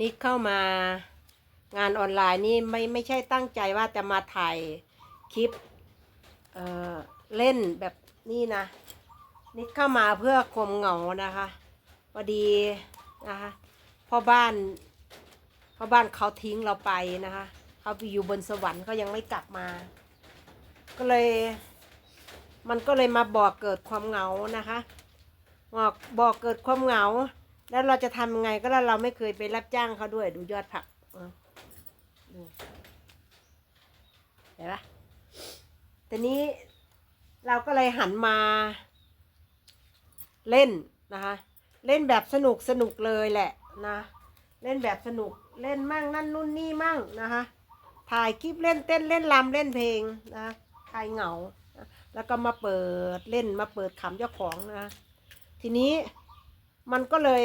นิกเข้ามางานออนไลน์นี่ไม่ไม่ใช่ตั้งใจว่าจะมาถ่ายคลิปเอ่อเล่นแบบนี้นะ นิกเข้ามาเพื่อความเหงานะคะพอดีนะคะพ่อบ้านพ่อบ้านเขาทิ้งเราไปนะคะเขาไปอยู่บนสวรรค์เขายังไม่กลับมา ก็เลย มันก็เลยมาบอกเกิดความเหงานะคะบอกบอกเกิดความเหงา แล้วเราจะทำยังไงก็แล้วเราไม่เคยไปรับจ้างเขาด้วย ดูยอดผักเอาดูเห็นปะทีนี้เราก็เลยหันมา เล่นนะคะ เล่นแบบสนุกสนุกเลยแหละนะ เล่นแบบสนุกเล่นมั่งนั่นนู่นนี่มั่งนะคะถ่ายคลิปเล่นเต้นเล่นรำเล่นเพลงนะคลายเหงานะแล้วก็มาเปิดเล่นมาเปิดขำเจ้าของนะ ทีนี้ มันก็เลย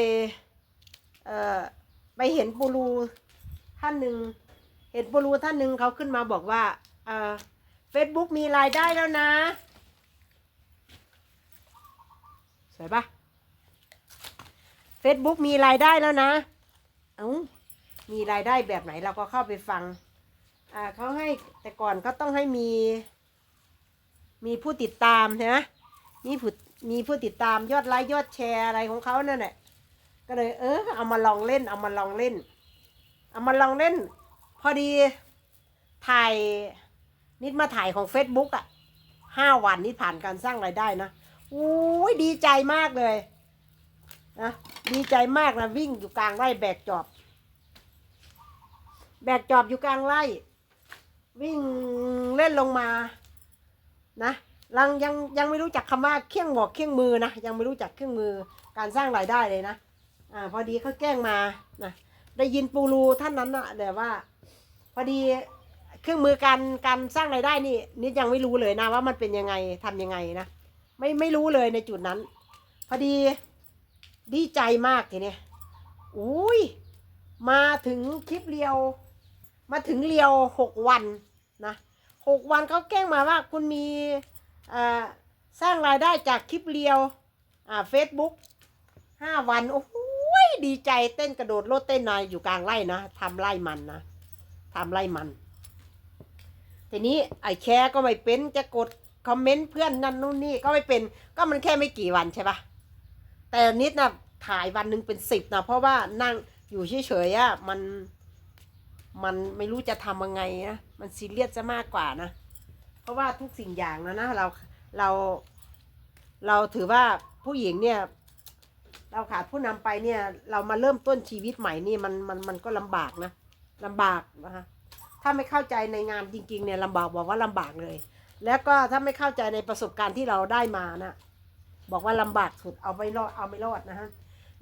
เอ่อไปเห็นปูรูท่านหนึ่งเห็นปูรูท่านหนึ่งเขาขึ้นมาบอกว่าเอ่อเฟซบุ๊กมีรายได้แล้วนะ สวยปะเฟซบุ๊กมีรายได้แล้วนะเอ้ามีรายได้แบบไหนเราก็เข้าไปฟังอ่าเขาให้แต่ก่อนเขาต้องให้มี มีผู้ติดตามใช่ไหมมีผู้ มีผู้ติดตามยอดไลค์ยอดแชร์อะไรของเขานั่นแหละก็เลย เออเอามาลองเล่น เอามาลองเล่น เอามาลองเล่น พอดีถ่ายนิดมาถ่ายของ Facebook อะห้าวันนิดผ่านการสร้างรายได้นะอุ้ยดีใจมากเลยนะดีใจมากนะวิ่งอยู่กลางไร่แบกจอบ แบกจอบอยู่กลางไร่ วิ่งเล่นลงมานะ ยังยังยังไม่รู้จักคำว่าเครื่องบอกเครื่องมือนะยังไม่รู้จักเครื่องมือการสร้างรายได้เลยนะอ่าพอดีเขาแกล้งมานะได้ยินปูรูท่านนั้นนะแต่ว่า พอดีเครื่องมือการการสร้างรายได้นี่นิดยังไม่รู้เลยนะว่ามันเป็นยังไงทำยังไงนะไม่ไม่รู้เลยในจุดนั้น พอดีดีใจมากทีเนี้ยอุ้ยมาถึงคลิปเรียว มาถึงเรียวหกวันนะหกวันเขาแกล้งมาว่าคุณมี สร้างรายได้จากคลิปเรียวอ่าเฟซบุ๊กห้าวัน โอ้โหดีใจเต้นกระโดดโลดเต้นนายอยู่กลางไร่นะทำไร่มันนะทำไร่มัน ทีนี้ไอ้แชร์ก็ไม่เป็นจะกดคอมเมนต์เพื่อนนั่นนู่นนี่ก็ไม่เป็นก็มันแค่ไม่กี่วันใช่ปะแต่นิดนะถ่ายวันหนึ่งเป็นสิบนะเพราะว่านั่งอยู่เฉยๆอะมันมันไม่รู้จะทำยังไงนะ มันซีเรียสจะมากกว่านะ ราะว่าทุกสิ่งอย่างนะนะเราเราเราถือว่าผู้หญิงเนี่ยเราขาดผู้นำไปเนี่ย เรามาเริ่มต้นชีวิตใหม่นี่มันมันมันก็ลำบากนะลำบากนะคะถ้าไม่เข้าใจในงานจริง ๆ เนี่ยลำบากบอกว่าลำบากเลย แล้วก็ถ้าไม่เข้าใจในประสบการณ์ที่เราได้มานะบอกว่าลำบากสุดเอาไม่รอดเอาไม่รอดนะฮะ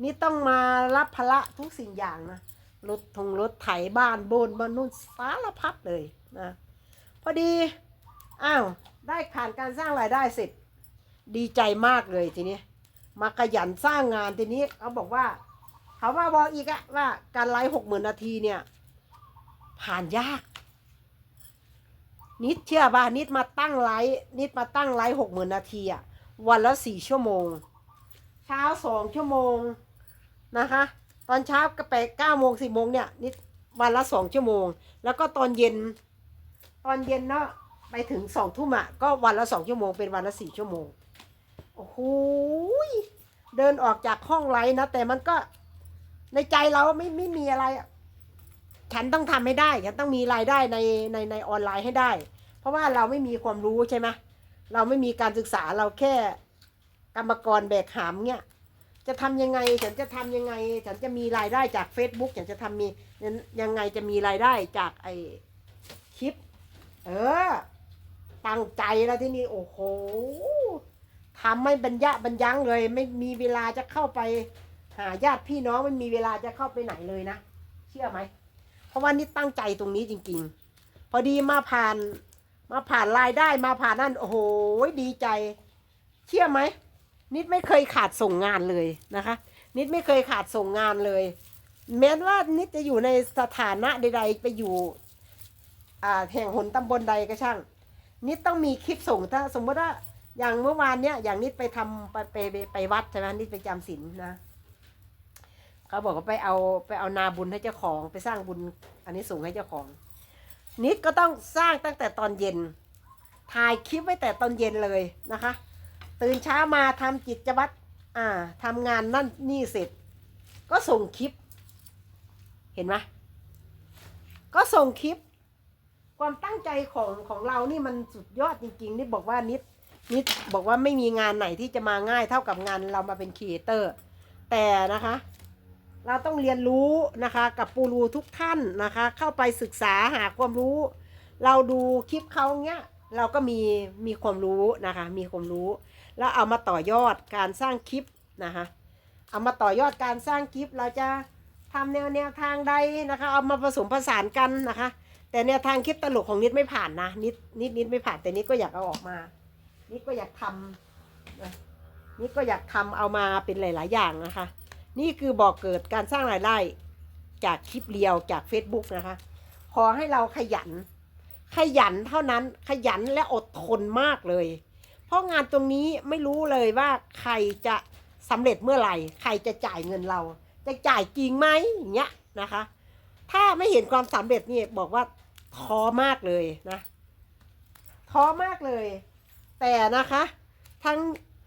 นี่ต้องมารับภาระทุกสิ่งอย่างนะรถทงรถไถบ้านโบนบ้านนู่นสารพัดเลยนะพอดี อ้าวได้ผ่านการสร้างรายได้เสร็จ ดีใจมากเลยทีนี้มาขยันสร้างงานทีนี้เขาบอกว่าเขามาบอกอีกอะว่าการไลฟ์หกหมื่นนาทีเนี่ย ผ่านยาก นิดเชื่อป่ะนิดมาตั้งไลฟ์นิดมาตั้งไลฟ์หกหมื่นนาทีอะวันละสี่ชั่วโมง เช้าสองชั่วโมงนะคะ ตอนเช้าก็ไปเก้าโมงสิบโมงเนี่ยนิดวันละสองชั่วโมง แล้วก็ตอนเย็น ตอนเย็นเนาะ ไปถึงสองทุ่มอะก็วันละสองชั่วโมงเป็นวันละสี่ชั่วโมง โอ้โหยเดินออกจากห้องไลฟ์นะ แต่มันก็ในใจเราไม่ไม่มีอะไรอะฉันต้องทำให้ได้ ฉันต้องมีรายได้ในในในออนไลน์ให้ได้ เพราะว่าเราไม่มีความรู้ใช่ไหมเราไม่มีการศึกษาเราแค่กรรมกรแบกหามเนี่ยจะทำยังไง ฉันจะทำยังไง ฉันจะมีรายได้จาก Facebook ฉันจะทำมียังไงจะมีรายได้จากไอคลิป เออ ตั้งใจแล้วที่นี่โอ้โหทำไม่บรรยะบรรยังเลย ไม่มีเวลาจะเข้าไปหาญาติพี่น้องไม่มีเวลาจะเข้าไปไหนเลยนะ เชื่อไหม เพราะว่านี่ตั้งใจตรงนี้จริง ๆ พอดีมาผ่าน มาผ่านรายได้มาผ่านนั่นโอ้โหดีใจ เชื่อไหม นิดไม่เคยขาดส่งงานเลยนะคะ นิดไม่เคยขาดส่งงานเลย แม้ว่านิดจะอยู่ในสถานะใด ๆ ไปอยู่อ่าแห่งหนตำบลใดก็ช่าง นิดต้องมีคลิปส่งถ้าสมมติว่าอย่างเมื่อวานเนี้ยอย่างนิดไปทำไปไปไปไปวัดใช่ไหมนิดไปจำศีลนะเขาบอกว่าไปเอาไปเอานาบุญให้เจ้าของ ไปสร้างบุญอันนี้ส่งให้เจ้าของ นิดก็ต้องสร้างตั้งแต่ตอนเย็น ถ่ายคลิปไว้แต่ตอนเย็นเลยนะคะ ตื่นเช้ามาทำกิจวัตรอ่าทำงานนั่นนี่เสร็จ ก็ส่งคลิป เห็นไหมก็ส่งคลิป ความตั้งใจของของเรานี่มันสุดยอดจริง ๆ นี่บอกว่านิดนิดบอกว่าไม่มีงานไหนที่จะมาง่ายเท่ากับงานเรามาเป็นครีเอเตอร์ แต่นะคะ เราต้องเรียนรู้นะคะ กับปูรูทุกท่านนะคะ เข้าไปศึกษาหาความรู้ เราดูคลิปเขาเนี้ยเราก็มีมีความรู้นะคะ มีความรู้ แล้วเอามาต่อยอดการสร้างคลิปนะคะ เอามาต่อยอดการสร้างคลิปเราจะทำแนวแนวทางใดนะคะ เอามาผสมผสานกันนะคะ แต่แนวทางคลิปตลกของนิดไม่ผ่านนะนิดนิดนิดไม่ผ่านแต่นิดก็อยากเอาออกมา นิดก็อยากทำนะนิดก็อยากทำเอามาเป็นหลาย ๆ อย่างนะคะ นี่คือบอกเกิดการสร้างรายได้จากคลิปเรียวจาก Facebook นะคะ ขอให้เราขยัน ขยันเท่านั้นขยันและอดทนมากเลย เพราะงานตรงนี้ไม่รู้เลยว่าใครจะสำเร็จเมื่อไหร่ ใครจะจ่ายเงินเรา จะจ่ายจริงไหมอย่างเงี้ยนะคะ ถ้าไม่เห็นความสำเร็จนี่บอกว่า ท้อมากเลยนะท้อมากเลย แต่นะคะ ทั้ง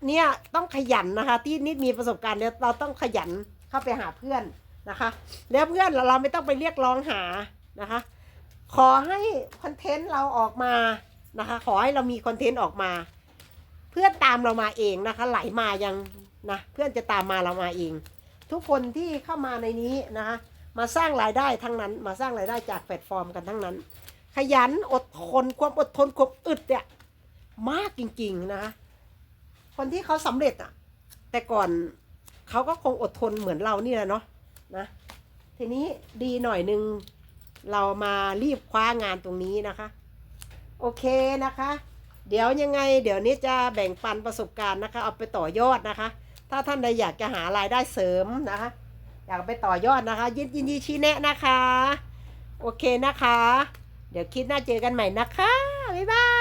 เนี่ยต้องขยันนะคะ ที่นิดมีประสบการณ์เนี่ยเราต้องขยันเข้าไปหาเพื่อนนะคะ แล้วเพื่อนเราเราไม่ต้องไปเรียกร้องหานะคะ ขอให้คอนเทนต์เราออกมานะคะ ขอให้เรามีคอนเทนต์ออกมา เพื่อนตามเรามาเองนะคะ ไหลมายังนะเพื่อนจะตามมาเรามาเอง ทุกคนที่เข้ามาในนี้นะคะ มาสร้างรายได้ทั้งนั้น มาสร้างรายได้จากแพลตฟอร์มกันทั้งนั้น ขยันอดทนความอดทนความอึดเนี่ยมากจริงๆนะคะคนที่เขาสำเร็จอะแต่ก่อนเขาก็คงอดทนเหมือนเรานี่แหละเนาะนะ ทีนี้ดีหน่อยนึง เรามารีบคว้างานตรงนี้นะคะ โอเคนะคะ เดี๋ยวยังไง เดี๋ยวนี้จะแบ่งปันประสบการณ์นะคะ เอาไปต่อยอดนะคะ ถ้าท่านใดอยากจะหารายได้เสริมนะคะ อยากไปต่อยอดนะคะ ยินยินดีชี้แนะนะคะ โอเคนะคะ เดี๋ยวคลิดหน้าเจอกันใหม่นะคะ บ๊ายบาย